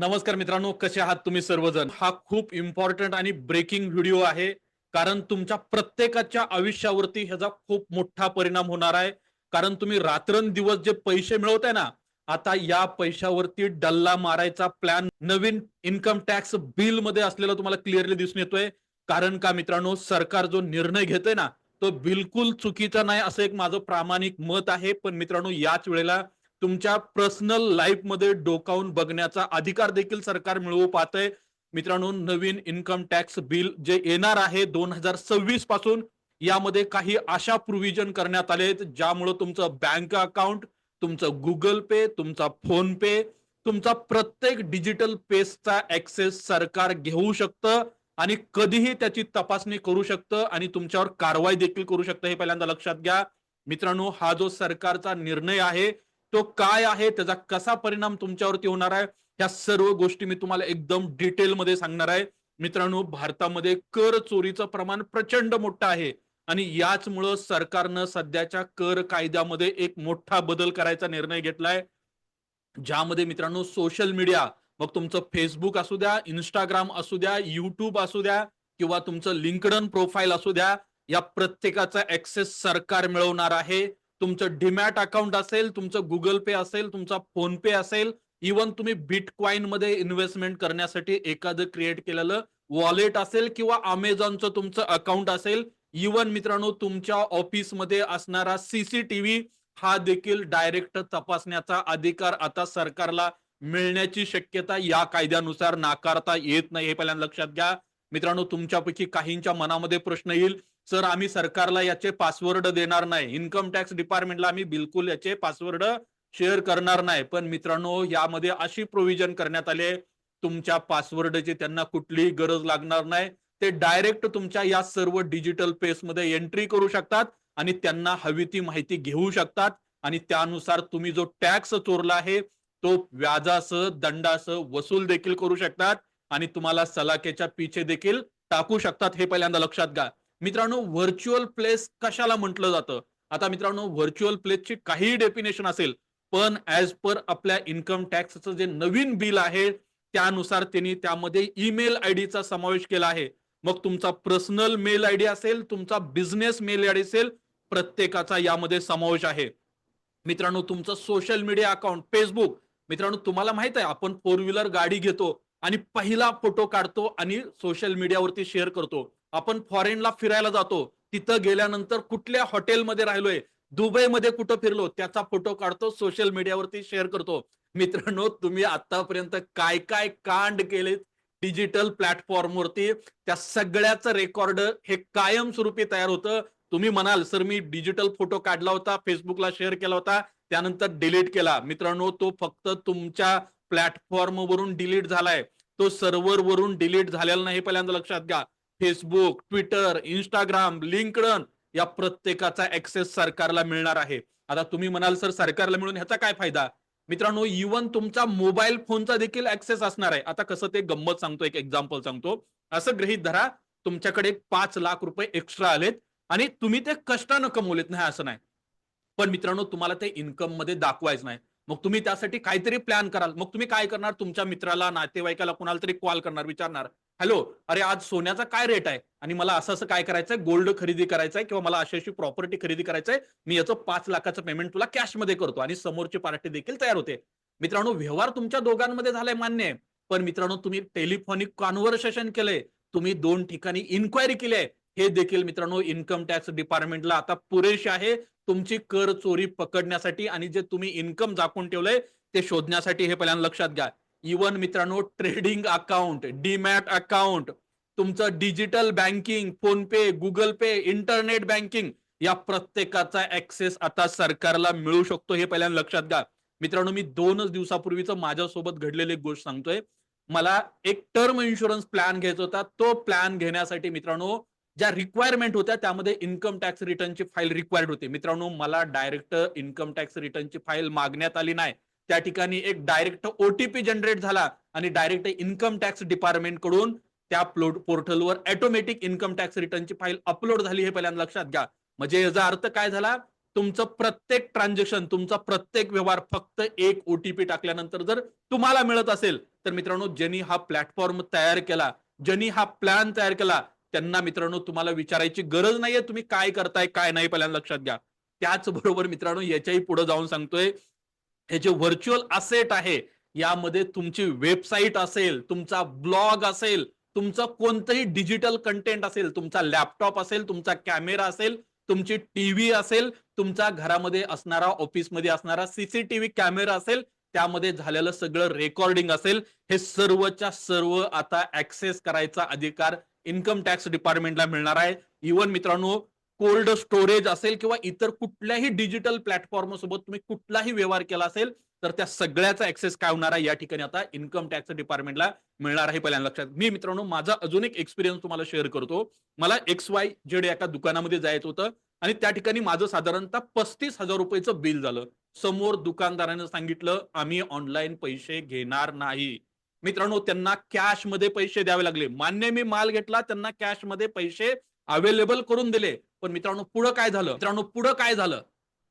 नमस्कार मित्रांनो कसे आहात तुम्ही सर्वजण? हा खूप इम्पॉर्टंट आणि ब्रेकिंग व्हिडिओ आहे. कारण तुमच्या प्रत्येकाच्या आयुष्यावरती ह्याचा खूप मोठा परिणाम होणार आहे. कारण तुम्ही रात्रंदिवस जे पैसे मिळवताय ना आता या पैशावरती डल्ला मारायचा प्लॅन नवीन इन्कम टॅक्स बिलमध्ये असलेला तुम्हाला क्लिअरली दिसून येतोय. कारण का मित्रांनो सरकार जो निर्णय घेतोय ना तो बिलकुल चुकीचा नाही असं एक माझं प्रामाणिक मत आहे. पण मित्रांनो याच वेळेला तुमच्या पर्सनल लाईफमध्ये डोकावून बघण्याचा अधिकार देखील सरकार मिळवू पाहतंय. मित्रांनो नवीन इन्कम टॅक्स बिल जे येणार आहे दोन हजार सव्वीसपासून यामध्ये काही अशा प्रोव्हिजन करण्यात आले आहेत ज्यामुळे तुमचं बँक अकाउंट तुमचं गुगल पे तुमचा फोन पे तुमचा प्रत्येक डिजिटल पेजचा ऍक्सेस सरकार घेऊ शकतं आणि कधीही त्याची तपासणी करू शकतं आणि तुमच्यावर कारवाई देखील करू शकतं हे पहिल्यांदा लक्षात घ्या. मित्रांनो हा जो सरकारचा निर्णय आहे तो काय आहे त्याचा कसा परिणाम तुमच्यावरती होणार आहे ह्या सर्व गोष्टी मी तुम्हाला एकदम डिटेलमध्ये सांगणार आहे. मित्रांनो भारतामध्ये कर चोरीचं प्रमाण प्रचंड मोठं आहे आणि याचमुळं सरकारनं सध्याच्या कर कायद्यामध्ये एक मोठा बदल करायचा निर्णय घेतलाय. ज्यामध्ये मित्रांनो सोशल मीडिया मग तुमचं फेसबुक असू द्या इंस्टाग्राम असू द्या युट्यूब असू द्या किंवा तुमचं लिंकडन प्रोफाईल असू द्या या प्रत्येकाचा ऍक्सेस सरकार मिळवणार आहे. तुमचं डिमॅट अकाउंट असेल तुमचं गुगल पे असेल तुमचा फोन पे असेल इवन तुम्ही बिटकॉइनमध्ये इन्व्हेस्टमेंट करण्यासाठी एखादं क्रिएट केलेलं वॉलेट असेल किंवा अमेझॉनचं तुमचं अकाउंट असेल इवन मित्रांनो तुमच्या ऑफिसमध्ये असणारा सीसीटीव्ही हा देखील डायरेक्ट तपासण्याचा अधिकार आता सरकारला मिळण्याची शक्यता या कायद्यानुसार नाकारता येत नाही हे पहिल्यांदा लक्षात घ्या. मित्रांनो तुमच्यापैकी काहींच्या मनामध्ये प्रश्न येईल सर आम्ही सरकारला याचे पासवर्ड देणार नाही. इन्कम टॅक्स डिपार्टमेंटला आम्ही बिलकुल याचे पासवर्ड शेअर करणार नाही. पण मित्रांनो यामध्ये अशी प्रोव्हिजन करण्यात आले तुमच्या पासवर्डची त्यांना कुठलीही गरज लागणार नाही. ते डायरेक्ट तुमच्या या सर्व डिजिटल पेस मध्ये एंट्री करू शकतात आणि त्यांना हवी ती माहिती घेऊ शकतात. आणि त्यानुसार तुम्ही जो टॅक्स चोरला आहे तो व्याजासह दंडासह वसूल देखील करू शकतात. आणि तुम्हाला सलाकेच्या पिछे देखील टाकू शकतात हे पहिल्यांदा लक्षात घ्या. मित्रांनो व्हर्च्युअल प्लेस कशाला म्हटलं जातं? आता मित्रांनो व्हर्च्युअल प्लेसची काही डेफिनेशन असेल पण ऍज पर आपल्या इन्कम टॅक्सचं जे नवीन बिल आहे त्यानुसार त्यांनी त्यामध्ये ईमेल आयडीचा समावेश केला आहे. मग तुमचा पर्सनल मेल आयडी असेल तुमचा बिझनेस मेल आयडी असेल प्रत्येकाचा यामध्ये समावेश आहे. मित्रांनो तुमचं सोशल मीडिया अकाउंट फेसबुक मित्रांनो तुम्हाला माहीत आहे आपण फोर व्हीलर गाडी घेतो आणि पहिला फोटो काढतो आणि सोशल मीडियावरती शेअर करतो. आपण फॉरेनला फिरायला जातो. तिथं गेल्यानंतर कुठल्या हॉटेलमध्ये राहिलोय? दुबईमध्ये कुठं फिरलो? त्याचा फोटो काढतो सोशल मीडियावरती शेअर करतो. मित्रांनो तुम्ही आतापर्यंत काय काय कांड केले डिजिटल प्लॅटफॉर्मवरती त्या सगळ्याचं रेकॉर्ड हे कायमस्वरूपी तयार होतं. तुम्ही म्हणाल सर मी डिजिटल फोटो काढला होता फेसबुकला शेअर केला होता त्यानंतर डिलीट केला. मित्रांनो तो फक्त तुमच्या प्लॅटफॉर्म वरून डिलीट झालाय. तो सर्व्हर वरून डिलीट झालेला नाही पहिल्यांदा लक्षात घ्या. फेसबुक ट्विटर इंस्टाग्राम लिंकडन या प्रत्येकाचा ऍक्सेस सरकारला मिळणार आहे. आता तुम्ही म्हणाल सर सरकारला मिळून ह्याचा काय फायदा? मित्रांनो इवन तुमचा मोबाईल फोनचा देखील ऍक्सेस असणार आहे. आता कसं ते गंमत सांगतो एक एक्झाम्पल सांगतो. असं गृहित धरा तुमच्याकडे पाच लाख रुपये एक्स्ट्रा आलेत आणि तुम्ही ते कष्टानं कमवलेत. नाही असं नाही. पण मित्रांनो तुम्हाला ते इन्कममध्ये दाखवायचं नाही. मग तुम्ही त्यासाठी काहीतरी प्लॅन कराल. मग तुम्ही काय करणार? तुमच्या मित्राला नातेवाईकाला कुणाला तरी कॉल करणार विचारणार. हॅलो अरे आज सोन्याचा काय रेट आहे? आणि मला असं असं काय करायचंय? गोल्ड खरेदी करायचंय किंवा मला अशी अशी प्रॉपर्टी खरेदी करायचंय? मी याचं पाच लाखाचं पेमेंट तुला कॅशमध्ये करतो. आणि समोरची पार्टी देखील तयार होते. मित्रांनो व्यवहार तुमच्या दोघांमध्ये झालाय मान्य आहे. पण मित्रांनो तुम्ही टेलिफोनिक कॉन्व्हर्सेशन केलंय. तुम्ही दोन ठिकाणी इन्क्वायरी केली आहे. हे देखील मित्रांनो इन्कम टॅक्स डिपार्टमेंटला आता पुरेसे आहे. तुमची कर चोरी पकडण्यासाठी आणि जे तुम्ही इन्कम झाकून ठेवलंय ते शोधण्यासाठी हे पहिल्यांदा लक्षात घ्या. इवन मित्रांनो ट्रेडिंग अकाउंट डीमॅट अकाउंट तुमचं digital banking PhonePe Google Pay internet banking या प्रत्येकाचा ऍक्सेस आता सरकारला मिळू शकतो हे पहिल्यांदा लक्षात घ्या. मित्रांनो मी दोनच दिवसापूर्वीच माझ्यासोबत घडलेली एक गोष्ट सांगतोय. मला एक टर्म इन्शुरन्स प्लॅन घ्यायचा होता. तो प्लॅन घेण्यासाठी मित्रांनो ज्या रिक्वायरमेंट होत्या त्यामध्ये इन्कम टॅक्स रिटर्नची फाईल रिक्वायर्ड होती. मित्रांनो मला डायरेक्ट इन्कम टॅक्स रिटर्नची फाईल मागण्यात आली नाही. त्या ठिकाणी एक डायरेक्ट ओटीपी जनरेट झाला आणि डायरेक्ट इन्कम टॅक्स डिपार्टमेंटकडून त्या पोर्टलवर ऑटोमॅटिक इन्कम टॅक्स रिटर्नची फाईल अपलोड झाली हे पहिल्यांदा लक्षात घ्या. म्हणजे याचा अर्थ काय झाला? तुमचं प्रत्येक ट्रान्झॅक्शन तुमचा प्रत्येक व्यवहार फक्त एक ओटीपी टाकल्यानंतर जर तुम्हाला मिळत असेल तर मित्रांनो ज्यांनी हा प्लॅटफॉर्म तयार केला ज्यांनी हा प्लॅन तयार केला त्यांना मित्रांनो तुम्हाला विचारायची गरज नाहीये तुम्ही काय करताय काय नाही पहिल्यांदा लक्षात घ्या. त्याचबरोबर मित्रांनो याच्याही पुढे जाऊन सांगतोय हे जे व्हर्च्युअल असेट आहे यामध्ये तुमची वेबसाईट असेल तुमचा ब्लॉग असेल तुमचं कोणतंही डिजिटल कंटेंट असेल तुमचा लॅपटॉप असेल तुमचा कॅमेरा असेल तुमची टीव्ही असेल तुमच्या घरामध्ये असणारा ऑफिसमध्ये असणारा सीसीटीव्ही कॅमेरा असेल त्यामध्ये झालेलं सगळं रेकॉर्डिंग असेल हे सर्वच्या सर्व आता ऍक्सेस करायचा अधिकार इन्कम टॅक्स डिपार्टमेंटला मिळणार आहे. इवन मित्रांनो कोल्ड स्टोरेज असेल किंवा इतर कुठल्याही डिजिटल प्लॅटफॉर्म सोबत तुम्ही कुठलाही व्यवहार केला असेल तर त्या सगळ्याचा ऍक्सेस काय होणार आहे? या ठिकाणी आता इन्कम टॅक्स डिपार्टमेंटला मिळणार आहे पहिल्यांदा लक्षात. मी मित्रांनो माझा अजून एक एक्सपिरियन्स तुम्हाला शेअर करतो. मला एक्स वाय जेड एका दुकानामध्ये जायचं होतं आणि त्या ठिकाणी माझं साधारणतः पस्तीस हजार रुपयाचं बिल झालं. समोर दुकानदारानं सांगितलं आम्ही ऑनलाईन पैसे घेणार नाही. मित्रांनो त्यांना कॅशमध्ये पैसे द्यावे लागले. मान्य मी माल घेतला त्यांना कॅशमध्ये पैसे अवेलेबल करून दिले. पण मित्रांनो पुढं काय झालं? मित्रांनो पुढं काय झालं?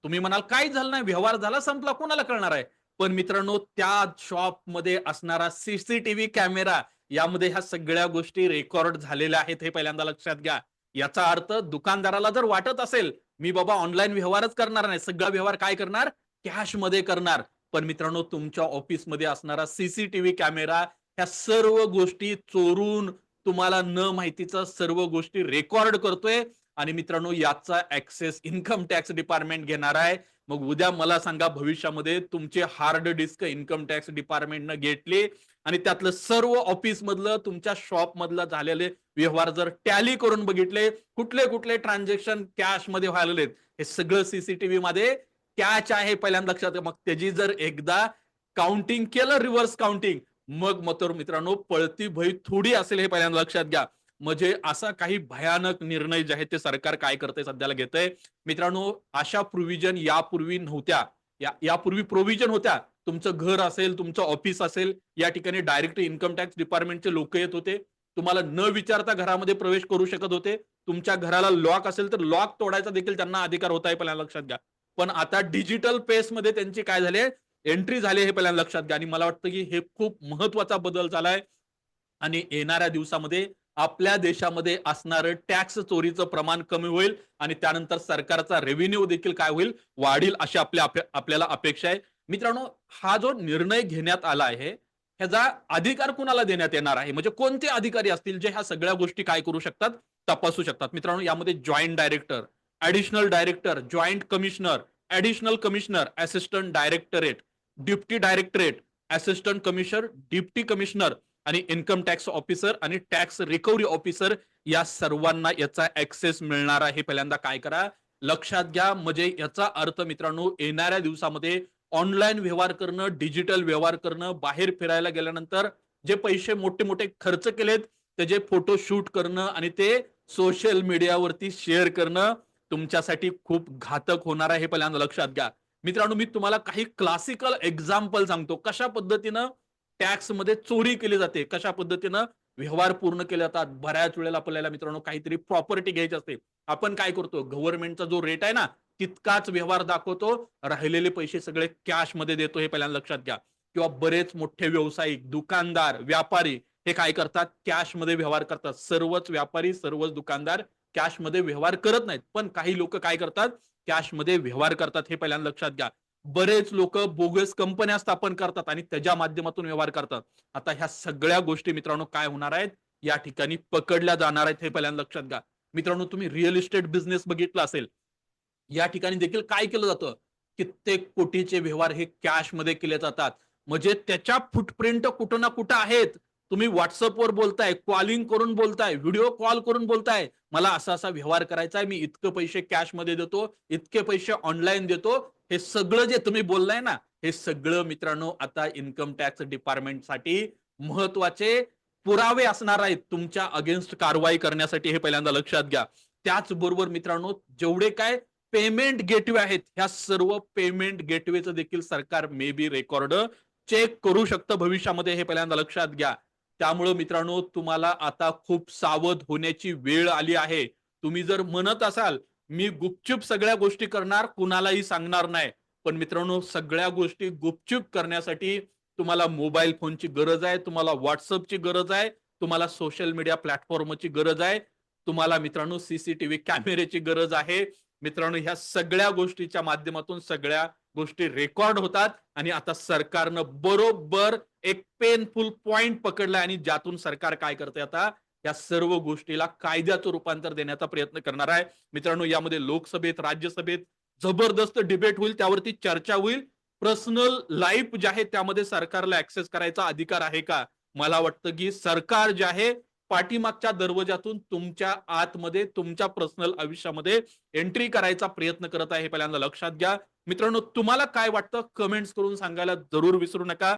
तुम्ही म्हणाल काय झालं नाही. व्यवहार झाला संपला. कोणाला कळणार आहे? पण मित्रांनो त्या शॉपमध्ये असणारा सीसीटीव्ही कॅमेरा यामध्ये ह्या सगळ्या गोष्टी रेकॉर्ड झालेल्या आहेत हे पहिल्यांदा लक्षात घ्या. याचा अर्थ दुकानदाराला जर वाटत असेल मी बाबा ऑनलाईन व्यवहारच करणार नाही. सगळा व्यवहार काय करणार? कॅशमध्ये करणार. पण मित्रांनो तुमच्या ऑफिसमध्ये असणारा सीसीटीव्ही कॅमेरा ह्या सर्व गोष्टी चोरून तुम्हाला न माहितीचा सर्व गोष्टी रेकॉर्ड करतोय. आणि मित्रांनो याचा ऍक्सेस इन्कम टॅक्स डिपार्टमेंट घेणार आहे. मग उद्या मला सांगा भविष्यामध्ये तुमचे हार्ड डिस्क इन्कम टॅक्स डिपार्टमेंटनं घेतले आणि त्यातलं सर्व ऑफिस मधलं तुमच्या शॉप मधलं झालेले व्यवहार जर टॅली करून बघितले कुठले कुठले ट्रान्झॅक्शन कॅशमध्ये व्हायलेत हे सगळं सीसीटीव्ही मध्ये कॅच आहे पहिल्यांदा लक्षात मग त्याची जर एकदा काउंटिंग केलं रिव्हर्स काउंटिंग मग मतर मित्रांनो पळती भई थोडी असेल हे पहिल्यांदा लक्षात घ्या. म्हणजे असा काही भयानक निर्णय जे आहे ते सरकार काय करतंय सध्याला घेतंय? मित्रांनो अशा प्रोव्हिजन यापूर्वी नव्हत्या. या यापूर्वी प्रोव्हिजन होत्या. तुमचं घर असेल तुमचं ऑफिस असेल या ठिकाणी डायरेक्ट इन्कम टॅक्स डिपार्टमेंटचे लोक येत होते. तुम्हाला न विचारता घरामध्ये प्रवेश करू शकत होते. तुमच्या घराला लॉक असेल तर लॉक तोडायचा देखील त्यांना अधिकार होता हे पहिल्यांदा लक्षात घ्या. पण आता डिजिटल पेस मध्ये त्यांची काय झाले एंट्री झाली हे पहिल्यांदा लक्षात घ्या. आणि मला वाटतं की हे खूप महत्त्वाचा बदल झालाय आणि येणाऱ्या दिवसामध्ये आपल्या देशामध्ये असणारं टॅक्स चोरीचं प्रमाण कमी होईल. आणि त्यानंतर सरकारचा रेव्हेन्यू देखील काय होईल? वाढील अशी आपल्या आपल्याला अपेक्षा आहे. मित्रांनो हा जो निर्णय घेण्यात आला आहे ह्याचा अधिकार कुणाला देण्यात येणार आहे? म्हणजे कोणते अधिकारी असतील जे ह्या सगळ्या गोष्टी काय करू शकतात? तपासू शकतात. मित्रांनो यामध्ये joint director additional director joint commissioner additional commissioner assistant directorate deputy directorate assistant commissioner deputy commissioner आणि इन्कम टॅक्स ऑफिसर आणि टॅक्स रिकव्हरी ऑफिसर या सर्वांना याचा ऍक्सेस मिळणार आहे. पहिल्यांदा काय करा? लक्षात घ्या. म्हणजे याचा अर्थ मित्रांनो येणाऱ्या दिवसामध्ये ऑनलाईन व्यवहार करणं डिजिटल व्यवहार करणं बाहेर फिरायला गेल्यानंतर जे पैसे मोठे मोठे खर्च केलेत त्याचे फोटो शूट करणं आणि ते सोशल मीडियावरती शेअर करणं तुमच्यासाठी खूप घातक होणार आहे हे पहिल्यांदा लक्षात घ्या. मित्रांनो मी तुम्हाला काही क्लासिकल एक्झाम्पल सांगतो. कशा पद्धतीनं टॅक्समध्ये चोरी केली जाते? कशा पद्धतीनं व्यवहार पूर्ण केले जातात? बऱ्याच वेळेला आपल्याला मित्रांनो काहीतरी प्रॉपर्टी घ्यायची असते. आपण काय करतो? गव्हर्नमेंटचा जो रेट आहे ना तितकाच व्यवहार दाखवतो. राहिलेले पैसे सगळे कॅशमध्ये देतो हे पहिल्यांदा लक्षात घ्या. किंवा बरेच मोठे व्यावसायिक दुकानदार व्यापारी हे काय करतात? कॅशमध्ये व्यवहार करतात. सर्वच व्यापारी सर्वच दुकानदार कॅशमध्ये व्यवहार करत नाहीत. पण काही लोक काय करतात? कॅशमध्ये व्यवहार करतात हे पहिल्यांदा लक्षात घ्या. बरेच लोक बोगस कंपन्या स्थापन करतात आणि त्याच्या माध्यमातून व्यवहार करतात. आता ह्या सगळ्या गोष्टी मित्रांनो काय होणार आहेत? या ठिकाणी पकडल्या जाणार आहेत हे पहिल्यांदा लक्षात घ्या. मित्रांनो तुम्ही रिअल इस्टेट बिझनेस बघितला असेल. या ठिकाणी देखील काय केलं जातं? कित्येक कोटीचे व्यवहार हे कॅशमध्ये केले जातात. म्हणजे त्याच्या फुटप्रिंट कुठं ना कुठं आहेत. तुम्ही व्हॉट्सअपवर बोलताय कॉलिंग करून बोलताय व्हिडिओ कॉल करून बोलताय मला असा असा व्यवहार करायचा आहे मी इतकं पैसे कॅशमध्ये देतो इतके पैसे ऑनलाईन देतो हे सगळं जे तुम्ही बोललाय ना हे सगळं मित्रांनो आता इन्कम टॅक्स डिपार्टमेंटसाठी महत्त्वाचे पुरावे असणार आहेत तुमच्या अगेन्स्ट कारवाई करण्यासाठी हे पहिल्यांदा लक्षात घ्या. त्याचबरोबर मित्रांनो जेवढे काय पेमेंट गेटवे आहेत ह्या सर्व पेमेंट गेटवेचं देखील सरकार मे बी रेकॉर्ड चेक करू शकतं भविष्यामध्ये हे पहिल्यांदा लक्षात घ्या. त्यामुळं मित्रांनो तुम्हाला आता खूप सावध होण्याची वेळ आली आहे. तुम्ही जर म्हणत असाल मी गुपचूप सगळ्या गोष्टी करणार कुणालाही सांगणार नाही. पण मित्रांनो सगळ्या गोष्टी गुपचूप करण्यासाठी तुम्हाला मोबाईल फोनची गरज आहे तुम्हाला व्हॉट्सअपची गरज आहे तुम्हाला सोशल मीडिया प्लॅटफॉर्मची गरज आहे तुम्हाला मित्रांनो सीसीटीव्ही कॅमेऱ्याची गरज आहे. मित्रांनो ह्या सगळ्या गोष्टीच्या माध्यमातून सगळ्या गोष्टी रेकॉर्ड होतात आणि आता सरकारनं बरोबर एक पेनफुल पॉइंट पकडलाय आणि ज्यातून सरकार काय करते आता? या सर्व गोष्टीला कायद्याचं रूपांतर देण्याचा प्रयत्न करणार आहे. मित्रांनो यामध्ये लोकसभेत राज्यसभेत जबरदस्त डिबेट होईल त्यावरती चर्चा होईल. पर्सनल लाईफ जे आहे त्यामध्ये सरकारला ऍक्सेस करायचा अधिकार आहे का? मला वाटतं की सरकार जे आहे पाठीमागच्या दरवाजातून तुमच्या आतमध्ये तुमच्या पर्सनल आयुष्यामध्ये एंट्री करायचा प्रयत्न करत आहे. पहिल्यांदा लक्षात घ्या. मित्रांनो तुम्हाला काय वाटतं? कमेंट्स करून सांगायला जरूर विसरू नका.